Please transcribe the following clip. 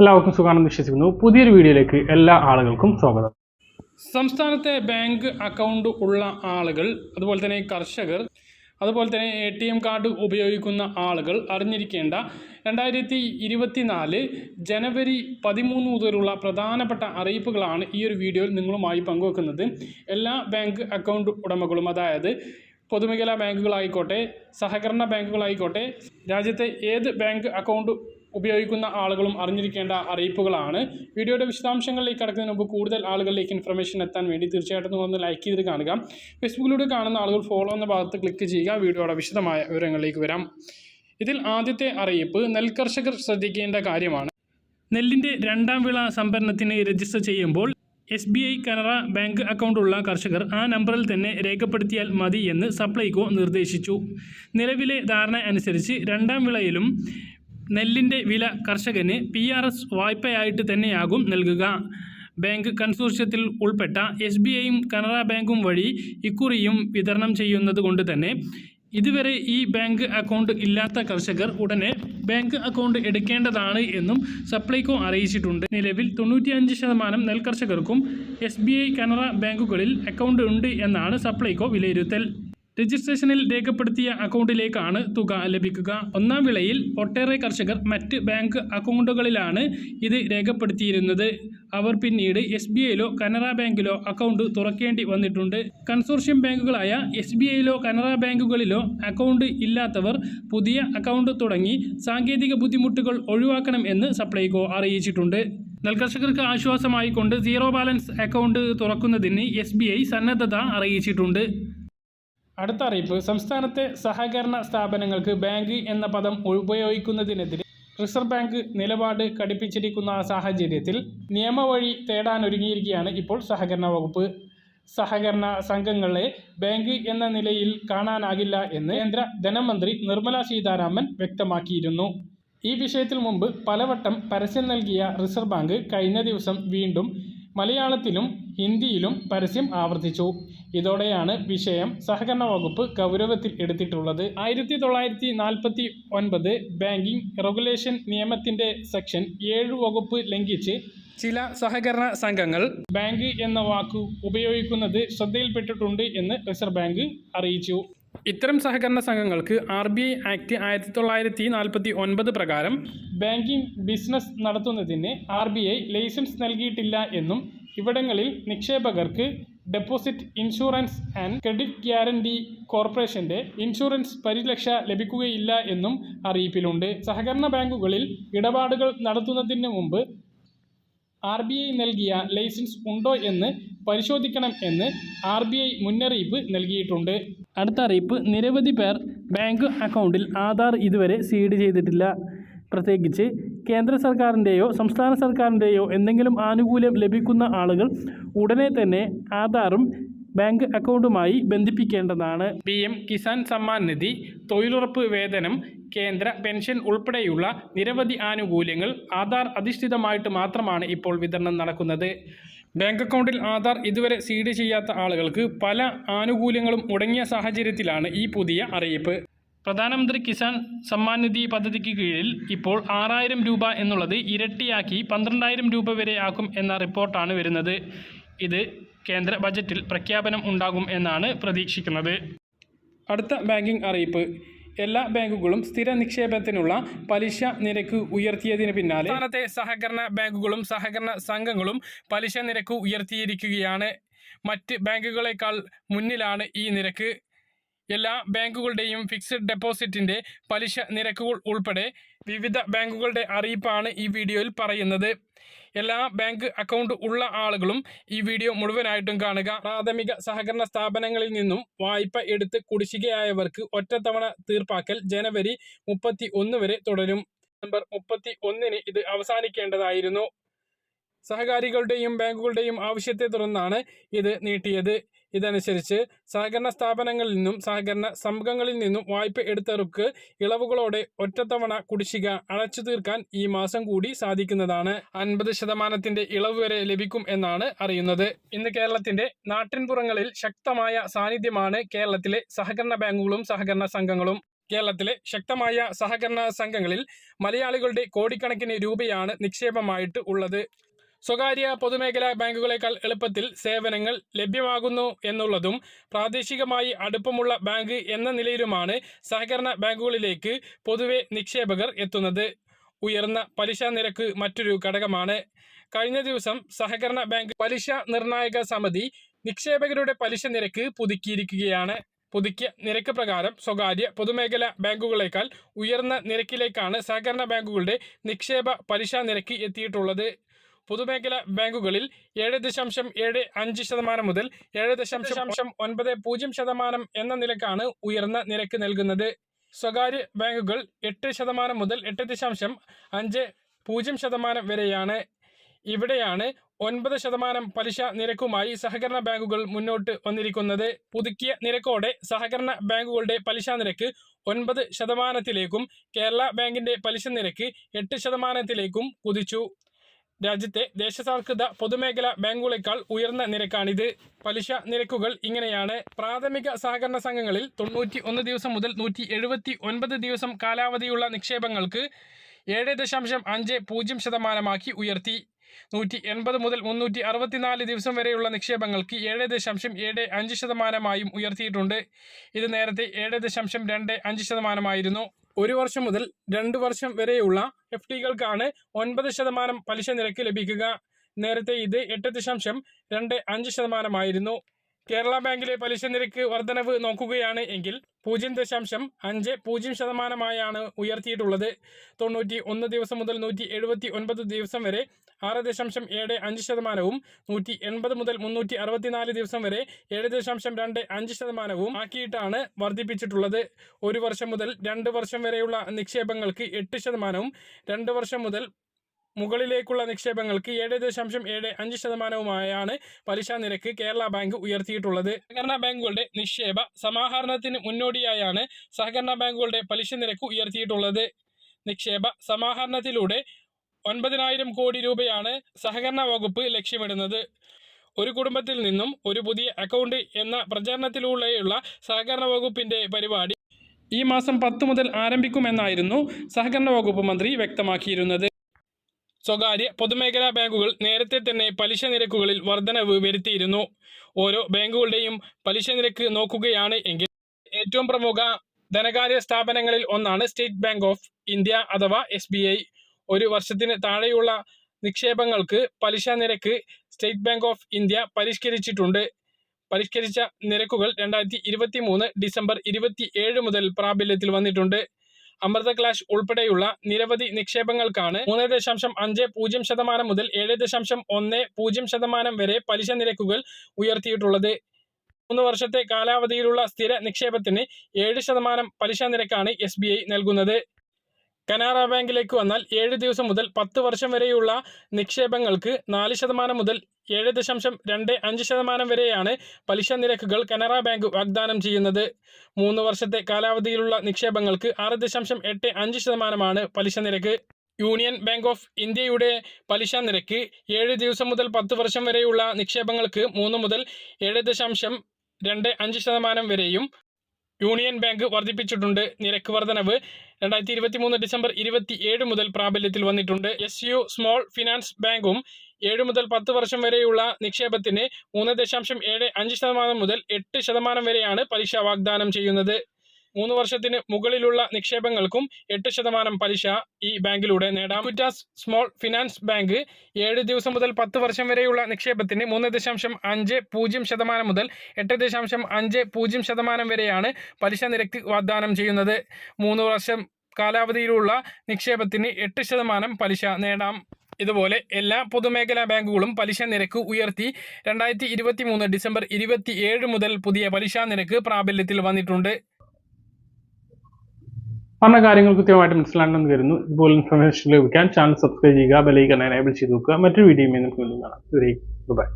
എല്ലാവർക്കും സുഖമാണെന്ന് വിശ്വസിക്കുന്നു. പുതിയൊരു വീഡിയോയിലേക്ക് എല്ലാ ആളുകൾക്കും സ്വാഗതം. സംസ്ഥാനത്തെ ബാങ്ക് അക്കൗണ്ട് ഉള്ള ആളുകൾ അതുപോലെ തന്നെ കർഷകർ അതുപോലെ തന്നെ എ ടി എം കാർഡ് ഉപയോഗിക്കുന്ന ആളുകൾ അറിഞ്ഞിരിക്കേണ്ട രണ്ടായിരത്തി ഇരുപത്തിനാല് ജനുവരി പതിമൂന്ന് മുതലുള്ള പ്രധാനപ്പെട്ട അറിയിപ്പുകളാണ് ഈ ഒരു വീഡിയോയിൽ നിങ്ങളുമായി പങ്കുവെക്കുന്നത്. എല്ലാ ബാങ്ക് അക്കൗണ്ട് ഉടമകളും അതായത് പൊതുമേഖലാ ബാങ്കുകളായിക്കോട്ടെ സഹകരണ ബാങ്കുകളായിക്കോട്ടെ രാജ്യത്തെ ഏത് ബാങ്ക് അക്കൗണ്ട് ഉപയോഗിക്കുന്ന ആളുകളും അറിഞ്ഞിരിക്കേണ്ട അറിയിപ്പുകളാണ്. വീഡിയോയുടെ വിശദാംശങ്ങളിലേക്ക് കടക്കുന്നതിന് മുമ്പ് കൂടുതൽ ആളുകളിലേക്ക് ഇൻഫർമേഷൻ എത്താൻ വേണ്ടി തീർച്ചയായിട്ടും ഒന്ന് ലൈക്ക് ചെയ്ത് കാണുക. ഫേസ്ബുക്കിലൂടെ കാണുന്ന ആളുകൾ ഫോളോ എന്ന ഭാഗത്ത് ക്ലിക്ക് ചെയ്യുക. വീഡിയോയുടെ വിശദമായ വിവരങ്ങളിലേക്ക് വരാം. ഇതിൽ ആദ്യത്തെ അറിയിപ്പ് നെൽകർഷകർ ശ്രദ്ധിക്കേണ്ട കാര്യമാണ്. നെല്ലിന്റെ രണ്ടാം വിള സംഭരണത്തിന് രജിസ്റ്റർ ചെയ്യുമ്പോൾ S B I Canara bank അക്കൗണ്ടുള്ള കർഷകർ ആ നമ്പറിൽ തന്നെ രേഖപ്പെടുത്തിയാൽ മതി എന്ന് സപ്ലൈകോ നിർദ്ദേശിച്ചു. നിലവിലെ ധാരണ അനുസരിച്ച് രണ്ടാം വിളയിലും നെല്ലിന്റെ വില കർഷകന് പി ആർ എസ് വായ്പയായിട്ട് തന്നെയാകും നൽകുക. ബാങ്ക് കൺസോർഷ്യത്തിൽ ഉൾപ്പെട്ട എസ് ബി ഐയും കനറ ബാങ്കും വഴി ഇക്കുറിയും വിതരണം ചെയ്യുന്നത് കൊണ്ട് തന്നെ ഇതുവരെ ഈ ബാങ്ക് അക്കൗണ്ട് ഇല്ലാത്ത കർഷകർ ഉടനെ ബാങ്ക് അക്കൗണ്ട് എടുക്കേണ്ടതാണ് എന്നും സപ്ലൈകോ അറിയിച്ചിട്ടുണ്ട്. നിലവിൽ തൊണ്ണൂറ്റിയഞ്ച് ശതമാനം നെൽകർഷകർക്കും എസ് ബി ഐ കനറ ബാങ്കുകളിൽ അക്കൗണ്ട് ഉണ്ട് എന്നാണ് സപ്ലൈകോ വിലയിരുത്തൽ. രജിസ്ട്രേഷനിൽ രേഖപ്പെടുത്തിയ അക്കൗണ്ടിലേക്കാണ് തുക ലഭിക്കുക. ഒന്നാം വിളയിൽ ഒട്ടേറെ കർഷകർ മറ്റ് ബാങ്ക് അക്കൗണ്ടുകളിലാണ് ഇത് രേഖപ്പെടുത്തിയിരുന്നത്. അവർ പിന്നീട് എസ് ബി ഐയിലോ കനറ ബാങ്കിലോ അക്കൗണ്ട് തുറക്കേണ്ടി വന്നിട്ടുണ്ട്. കൺസോർഷ്യം ബാങ്കുകളായ എസ് ബി ഐയിലോ കനറ ബാങ്കുകളിലോ അക്കൗണ്ട് ഇല്ലാത്തവർ പുതിയ അക്കൗണ്ട് തുടങ്ങി സാങ്കേതിക ബുദ്ധിമുട്ടുകൾ ഒഴിവാക്കണം എന്ന് സപ്ലൈകോ അറിയിച്ചിട്ടുണ്ട്. നെൽകർഷകർക്ക് ആശ്വാസമായിക്കൊണ്ട് സീറോ ബാലൻസ് അക്കൗണ്ട് തുറക്കുന്നതിന് എസ് ബി ഐ സന്നദ്ധത അറിയിച്ചിട്ടുണ്ട്. അടുത്ത അറിയിപ്പ്. സംസ്ഥാനത്തെ സഹകരണ സ്ഥാപനങ്ങൾക്ക് ബാങ്ക് എന്ന പദം ഉപയോഗിക്കുന്നതിനെതിരെ റിസർവ് ബാങ്ക് നിലപാട് കടുപ്പിച്ചിരിക്കുന്ന സാഹചര്യത്തിൽ നിയമവഴി തേടാനൊരുങ്ങിയിരിക്കുകയാണ് ഇപ്പോൾ സഹകരണ വകുപ്പ്. സഹകരണ സംഘങ്ങളെ ബാങ്ക് എന്ന നിലയിൽ കാണാനാകില്ല എന്ന് കേന്ദ്ര ധനമന്ത്രി നിർമ്മല സീതാരാമൻ വ്യക്തമാക്കിയിരുന്നു. ഈ വിഷയത്തിൽ മുമ്പ് പലവട്ടം പരസ്യം നൽകിയ റിസർവ് ബാങ്ക് കഴിഞ്ഞ ദിവസം വീണ്ടും മലയാളത്തിലും ഹിന്ദിയിലും പരസ്യം ആവർത്തിച്ചു. ഇതോടെയാണ് വിഷയം സഹകരണ വകുപ്പ് ഗൗരവത്തിൽ എടുത്തിട്ടുള്ളത്. ആയിരത്തി തൊള്ളായിരത്തി നാൽപ്പത്തി ഒൻപത് ബാങ്കിംഗ് റെഗുലേഷൻ നിയമത്തിന്റെ സെക്ഷൻ ഏഴ് വകുപ്പ് ലംഘിച്ച് ചില സഹകരണ സംഘങ്ങൾ ബാങ്ക് എന്ന വാക്ക് ഉപയോഗിക്കുന്നത് ശ്രദ്ധയിൽപ്പെട്ടിട്ടുണ്ട് എന്ന് റിസർവ് ബാങ്ക് അറിയിച്ചു. ഇത്തരം സഹകരണ സംഘങ്ങൾക്ക് ആർ ബി ഐ ആക്ട് ആയിരത്തി തൊള്ളായിരത്തി നാൽപ്പത്തി ഒൻപത് പ്രകാരം ബാങ്കിംഗ് ബിസിനസ് നടത്തുന്നതിന് ആർ ബി ഐ ലൈസൻസ് നൽകിയിട്ടില്ല എന്നും ഇവിടങ്ങളിൽ നിക്ഷേപകർക്ക് deposit insurance and credit guarantee കോർപ്പറേഷന്റെ ഇൻഷുറൻസ് പരിരക്ഷ ലഭിക്കുകയില്ല എന്നും അറിയിപ്പിലുണ്ട്. സഹകരണ ബാങ്കുകളിൽ ഇടപാടുകൾ നടത്തുന്നതിന് മുമ്പ് ആർ ബി ഐ നൽകിയ ലൈസൻസ് ഉണ്ടോ എന്ന് പരിശോധിക്കണം എന്ന് ആർ ബി ഐ മുന്നറിയിപ്പ് നൽകിയിട്ടുണ്ട്. അടുത്ത അറിയിപ്പ് നിരവധി പേർ ബാങ്ക് അക്കൗണ്ടിൽ ആധാർ ഇതുവരെ സീഡ് ചെയ്തിട്ടില്ല. പ്രത്യേകിച്ച് കേന്ദ്ര സർക്കാരിന്റെയോ സംസ്ഥാന സർക്കാരിന്റെയോ എന്തെങ്കിലും ആനുകൂല്യം ലഭിക്കുന്ന ആളുകൾ ഉടനെ തന്നെ ആധാറും ബാങ്ക് അക്കൗണ്ടുമായി ബന്ധിപ്പിക്കേണ്ടതാണ്. പി എം കിസാൻ സമ്മാൻ നിധി തൊഴിലുറപ്പ് വേതനം കേന്ദ്ര പെൻഷൻ ഉൾപ്പെടെയുള്ള നിരവധി ആനുകൂല്യങ്ങൾ ആധാർ അധിഷ്ഠിതമായിട്ട് മാത്രമാണ് ഇപ്പോൾ വിതരണം നടക്കുന്നത്. ബാങ്ക് അക്കൗണ്ടിൽ ആധാർ ഇതുവരെ സീഡ് ചെയ്യാത്ത ആളുകൾക്ക് പല ആനുകൂല്യങ്ങളും മുടങ്ങിയ സാഹചര്യത്തിലാണ് ഈ പുതിയ അറിയിപ്പ്. പ്രധാനമന്ത്രി കിസാൻ സമ്മാൻ നിധി പദ്ധതിക്ക് കീഴിൽ ഇപ്പോൾ ആറായിരം രൂപ എന്നുള്ളത് ഇരട്ടിയാക്കി പന്ത്രണ്ടായിരം രൂപ വരെ ആക്കും എന്ന റിപ്പോർട്ടാണ് വരുന്നത്. ഇത് കേന്ദ്ര ബജറ്റിൽ പ്രഖ്യാപനം ഉണ്ടാകും എന്നാണ് പ്രതീക്ഷിക്കുന്നത്. അടുത്ത ബാങ്കിംഗ് അറിയിപ്പ്. എല്ലാ ബാങ്കുകളും സ്ഥിര നിക്ഷേപത്തിനുള്ള പലിശ നിരക്ക് ഉയർത്തിയതിന് പിന്നാലെ സംസ്ഥാനത്തെ സഹകരണ ബാങ്കുകളും സഹകരണ സംഘങ്ങളും പലിശ നിരക്ക് ഉയർത്തിയിരിക്കുകയാണ്. മറ്റ് ബാങ്കുകളെക്കാൾ മുന്നിലാണ് ഈ നിരക്ക്. എല്ലാ ബാങ്കുകളുടെയും ഫിക്സഡ് ഡെപ്പോസിറ്റിന്റെ പലിശ നിരക്കുകൾ ഉൾപ്പെടെ വിവിധ ബാങ്കുകളുടെ അറിയിപ്പാണ് ഈ വീഡിയോയിൽ പറയുന്നത്. എല്ലാ ബാങ്ക് അക്കൗണ്ട് ഉള്ള ആളുകളും ഈ വീഡിയോ മുഴുവനായിട്ടും കാണുക. പ്രാഥമിക സഹകരണ സ്ഥാപനങ്ങളിൽ നിന്നും വായ്പ എടുത്ത് കുടിശ്ശികയായവർക്ക് ഒറ്റത്തവണ തീർപ്പാക്കൽ ജനുവരി മുപ്പത്തി ഒന്ന് വരെ തുടരും. നവംബർ മുപ്പത്തി ഒന്നിന് ഇത് അവസാനിക്കേണ്ടതായിരുന്നു. സഹകാരികളുടെയും ബാങ്കുകളുടെയും ആവശ്യത്തെ തുടർന്നാണ് ഇത് നീട്ടിയത്. ഇതനുസരിച്ച് സഹകരണ സ്ഥാപനങ്ങളിൽ നിന്നും സഹകരണ സംഘങ്ങളിൽ നിന്നും വായ്പ എടുത്തവർക്ക് ഇളവുകളോടെ ഒറ്റത്തവണ കുടിശ്ശിക അടച്ചു തീർക്കാൻ ഈ മാസം കൂടി സാധിക്കുന്നതാണ്. അൻപത് ശതമാനത്തിന്റെ ഇളവ് വരെ ലഭിക്കും എന്നാണ് അറിയുന്നത്. ഇന്ന് കേരളത്തിന്റെ നാട്ടിൻപുറങ്ങളിൽ ശക്തമായ സാന്നിധ്യമാണ് കേരളത്തിലെ സഹകരണ ബാങ്കുകളും സഹകരണ സംഘങ്ങളും. കേരളത്തിലെ ശക്തമായ സഹകരണ സംഘങ്ങളിൽ മലയാളികളുടെ കോടിക്കണക്കിന് രൂപയാണ് നിക്ഷേപമായിട്ട് ഉള്ളത്. സ്വകാര്യ പൊതുമേഖലാ ബാങ്കുകളേക്കാൾ എളുപ്പത്തിൽ സേവനങ്ങൾ ലഭ്യമാകുന്നു എന്നുള്ളതും പ്രാദേശികമായി അടുപ്പമുള്ള ബാങ്ക് എന്ന നിലയിലുമാണ് സഹകരണ ബാങ്കുകളിലേക്ക് പൊതുവെ നിക്ഷേപകർ എത്തുന്നത്. ഉയർന്ന പലിശ നിരക്ക് മറ്റൊരു ഘടകമാണ്. കഴിഞ്ഞ ദിവസം സഹകരണ ബാങ്ക് പലിശ നിർണായക സമിതി നിക്ഷേപകരുടെ പലിശ നിരക്ക് പുതുക്കിയിരിക്കുകയാണ്. പുതുക്കിയ നിരക്ക് പ്രകാരം സ്വകാര്യ പൊതുമേഖലാ ബാങ്കുകളേക്കാൾ ഉയർന്ന നിരക്കിലേക്കാണ് സഹകരണ ബാങ്കുകളുടെ നിക്ഷേപ പലിശ നിരക്ക് എത്തിയിട്ടുള്ളത്. പൊതുമേഖലാ ബാങ്കുകളിൽ ഏഴ് ദശാംശം ഏഴ് അഞ്ച് ശതമാനം മുതൽ ഏഴ് ദശാംശം ഒൻപത് പൂജ്യം ശതമാനം എന്ന നിലക്കാണ് ഉയർന്ന നിരക്ക് നൽകുന്നത്. സ്വകാര്യ ബാങ്കുകൾ എട്ട് ശതമാനം മുതൽ എട്ട് ദശാംശം അഞ്ച് പൂജ്യം ശതമാനം വരെയാണ്. ഇവിടെയാണ് ഒൻപത് ശതമാനം പലിശ നിരക്കുമായി സഹകരണ ബാങ്കുകൾ മുന്നോട്ട് വന്നിരിക്കുന്നത്. പുതുക്കിയ നിരക്കോടെ സഹകരണ ബാങ്കുകളുടെ പലിശ നിരക്ക് ഒൻപത് ശതമാനത്തിലേക്കും കേരള ബാങ്കിന്റെ പലിശ നിരക്ക് എട്ട് ശതമാനത്തിലേക്കും കുതിച്ചു. രാജ്യത്തെ ദേശസാൽകൃത പൊതുമേഖല ബാങ്കുകളേക്കാൾ ഉയർന്ന നിരക്കാണിത്. പലിശ നിരക്കുകൾ ഇങ്ങനെയാണ്. പ്രാഥമിക സഹകരണ സംഘങ്ങളിൽ തൊണ്ണൂറ്റി ഒന്ന് ദിവസം മുതൽ നൂറ്റി എഴുപത്തി ഒൻപത് ദിവസം കാലാവധിയുള്ള നിക്ഷേപങ്ങൾക്ക് ഏഴ് ദശാംശം അഞ്ച് പൂജ്യം ശതമാനമാക്കി ഉയർത്തി. നൂറ്റി എൺപത് മുതൽ മുന്നൂറ്റി അറുപത്തിനാല് ദിവസം വരെയുള്ള നിക്ഷേപങ്ങൾക്ക് ഏഴ് ദശാംശം ഏഴ് അഞ്ച് ശതമാനമായും ഉയർത്തിയിട്ടുണ്ട്. ഇത് നേരത്തെ ഏഴ് ദശാംശം രണ്ട് അഞ്ച് ശതമാനമായിരുന്നു. ഒരു വർഷം മുതൽ രണ്ട് വർഷം വരെയുള്ള എഫ് ഡികൾക്കാണ് ഒൻപത് ശതമാനം പലിശ നിരക്ക് ലഭിക്കുക. നേരത്തെ ഇത് എട്ട് ദശാംശം രണ്ട് അഞ്ച് ശതമാനമായിരുന്നു. കേരള ബാങ്കിലെ പലിശ നിരക്ക് വർധനവ് നോക്കുകയാണ് എങ്കിൽ പൂജ്യം ദശാംശം അഞ്ച് പൂജ്യം ശതമാനമായാണ് ഉയർത്തിയിട്ടുള്ളത്. തൊണ്ണൂറ്റി ഒന്ന് ദിവസം മുതൽ നൂറ്റി എഴുപത്തി ഒൻപത് ദിവസം വരെ ആറ് ദശാംശം ഏഴ് അഞ്ച് ശതമാനവും നൂറ്റി എൺപത് മുതൽ മുന്നൂറ്റി അറുപത്തിനാല് ദിവസം വരെ ഏഴ് ദശാംശം രണ്ട് അഞ്ച് ശതമാനവും ആക്കിയിട്ടാണ് വർദ്ധിപ്പിച്ചിട്ടുള്ളത്. ഒരു വർഷം മുതൽ രണ്ട് വർഷം വരെയുള്ള നിക്ഷേപങ്ങൾക്ക് എട്ട് ശതമാനവും രണ്ട് വർഷം മുതൽ മുകളിലേക്കുള്ള നിക്ഷേപങ്ങൾക്ക് ഏഴ് ദശാംശം ഏഴ് അഞ്ച് ശതമാനവുമായാണ് പലിശ നിരക്ക് കേരള ബാങ്ക് ഉയർത്തിയിട്ടുള്ളത്. സഹകരണ ബാങ്കുകളുടെ നിക്ഷേപ സമാഹരണത്തിന് മുന്നോടിയായാണ് സഹകരണ ബാങ്കുകളുടെ പലിശ നിരക്ക് ഉയർത്തിയിട്ടുള്ളത്. നിക്ഷേപ സമാഹരണത്തിലൂടെ ഒൻപതിനായിരം കോടി രൂപയാണ് സഹകരണ വകുപ്പ് ലക്ഷ്യമിടുന്നത്. ഒരു കുടുംബത്തിൽ നിന്നും ഒരു പുതിയ അക്കൗണ്ട് എന്ന പ്രചാരണത്തിലൂടെയുള്ള സഹകരണ വകുപ്പിന്റെ പരിപാടി ഈ മാസം പത്ത് മുതൽ ആരംഭിക്കുമെന്നായിരുന്നു സഹകരണ വകുപ്പ് മന്ത്രി വ്യക്തമാക്കിയിരുന്നത്. സ്വകാര്യ പൊതുമേഖലാ ബാങ്കുകൾ നേരത്തെ തന്നെ പലിശ നിരക്കുകളിൽ വർധനവ് വരുത്തിയിരുന്നു. ഓരോ ബാങ്കുകളുടെയും പലിശ നിരക്ക് നോക്കുകയാണ് എങ്കിൽ ഏറ്റവും പ്രമുഖ ധനകാര്യ സ്ഥാപനങ്ങളിൽ ഒന്നാണ് സ്റ്റേറ്റ് ബാങ്ക് ഓഫ് ഇന്ത്യ അഥവാ എസ് ഒരു വർഷത്തിന് താഴെയുള്ള നിക്ഷേപങ്ങൾക്ക് പലിശ നിരക്ക് സ്റ്റേറ്റ് ബാങ്ക് ഓഫ് ഇന്ത്യ പരിഷ്കരിച്ചിട്ടുണ്ട്. പരിഷ്കരിച്ച നിരക്കുകൾ രണ്ടായിരത്തി ഡിസംബർ ഇരുപത്തി മുതൽ പ്രാബല്യത്തിൽ വന്നിട്ടുണ്ട്. അമൃത ക്ലാഷ് ഉൾപ്പെടെയുള്ള നിരവധി നിക്ഷേപങ്ങൾക്കാണ് മൂന്ന് ദശാംശം അഞ്ച് പൂജ്യം ശതമാനം മുതൽ ഏഴ് ദശാംശം ഒന്ന് പൂജ്യം ശതമാനം വരെ പലിശ നിരക്കുകൾ ഉയർത്തിയിട്ടുള്ളത്. മൂന്ന് വർഷത്തെ കാലാവധിയിലുള്ള സ്ഥിര നിക്ഷേപത്തിന് ഏഴ് ശതമാനം പലിശ നിരക്കാണ് എസ് നൽകുന്നത്. കനാറ ബാങ്കിലേക്ക് വന്നാൽ ഏഴ് ദിവസം മുതൽ പത്ത് വർഷം വരെയുള്ള നിക്ഷേപങ്ങൾക്ക് നാല് ശതമാനം മുതൽ ഏഴ് ദശാംശം രണ്ട് അഞ്ച് ശതമാനം വരെയാണ് പലിശ നിരക്കുകൾ കനറ ബാങ്ക് വാഗ്ദാനം ചെയ്യുന്നത്. മൂന്ന് വർഷത്തെ കാലാവധിയിലുള്ള നിക്ഷേപങ്ങൾക്ക് ആറ് ദശാംശം എട്ട് അഞ്ച് ശതമാനമാണ് പലിശ നിരക്ക്. യൂണിയൻ ബാങ്ക് ഓഫ് ഇന്ത്യയുടെ പലിശ നിരക്ക് ഏഴ് ദിവസം മുതൽ പത്ത് വർഷം വരെയുള്ള നിക്ഷേപങ്ങൾക്ക് മൂന്ന് മുതൽ ഏഴ് ദശാംശം രണ്ട് അഞ്ച് ശതമാനം വരെയും യൂണിയൻ ബാങ്ക് വർദ്ധിപ്പിച്ചിട്ടുണ്ട്. നിരക്ക് വർധനവ് രണ്ടായിരത്തി ഇരുപത്തി മൂന്ന് ഡിസംബർ ഇരുപത്തി ഏഴ് മുതൽ പ്രാബല്യത്തിൽ വന്നിട്ടുണ്ട്. എസ് യു സ്മോൾ ഫിനാൻസ് ബാങ്കും ഏഴ് മുതൽ പത്ത് വർഷം വരെയുള്ള നിക്ഷേപത്തിന് മൂന്ന് ദശാംശം ഏഴ് അഞ്ച് ശതമാനം മുതൽ എട്ട് ശതമാനം വരെയാണ് പലിശ വാഗ്ദാനം ചെയ്യുന്നത്. മൂന്ന് വർഷത്തിന് മുകളിലുള്ള നിക്ഷേപങ്ങൾക്കും എട്ട് ശതമാനം പലിശ ഈ ബാങ്കിലൂടെ നേടാം. കുറ്റാസ് സ്മോൾ ഫിനാൻസ് ബാങ്ക് ഏഴ് ദിവസം മുതൽ പത്ത് വർഷം വരെയുള്ള നിക്ഷേപത്തിന് മൂന്ന് ദശാംശം അഞ്ച് പൂജ്യം ശതമാനം മുതൽ എട്ട് ദശാംശം അഞ്ച് പൂജ്യം ശതമാനം വരെയാണ് പലിശ നിരക്ക് വാഗ്ദാനം ചെയ്യുന്നത്. മൂന്ന് വർഷം കാലാവധിയിലുള്ള നിക്ഷേപത്തിന് എട്ട് ശതമാനം പലിശ നേടാം. ഇതുപോലെ എല്ലാ പൊതുമേഖലാ ബാങ്കുകളും പലിശ നിരക്ക് ഉയർത്തി രണ്ടായിരത്തി ഇരുപത്തി മൂന്ന് ഡിസംബർ ഇരുപത്തി ഏഴ് മുതൽ പുതിയ പലിശ നിരക്ക് പ്രാബല്യത്തിൽ വന്നിട്ടുണ്ട്. പറഞ്ഞ കാര്യങ്ങൾ കൃത്യമായിട്ട് മനസ്സിലാണെന്ന് കരുതുന്നു. ഇതുപോലെ ഇൻഫർമേഷൻ ലഭിക്കാൻ ചാനൽ സബ്സ്ക്രൈബ് ചെയ്യുക ബെലൈക്കൺ എനേബിൾ ചെയ്ത് നോക്കുക. മറ്റൊരു വീഡിയോയുമായി നമുക്ക് വീണ്ടും കാണാം. ബൈ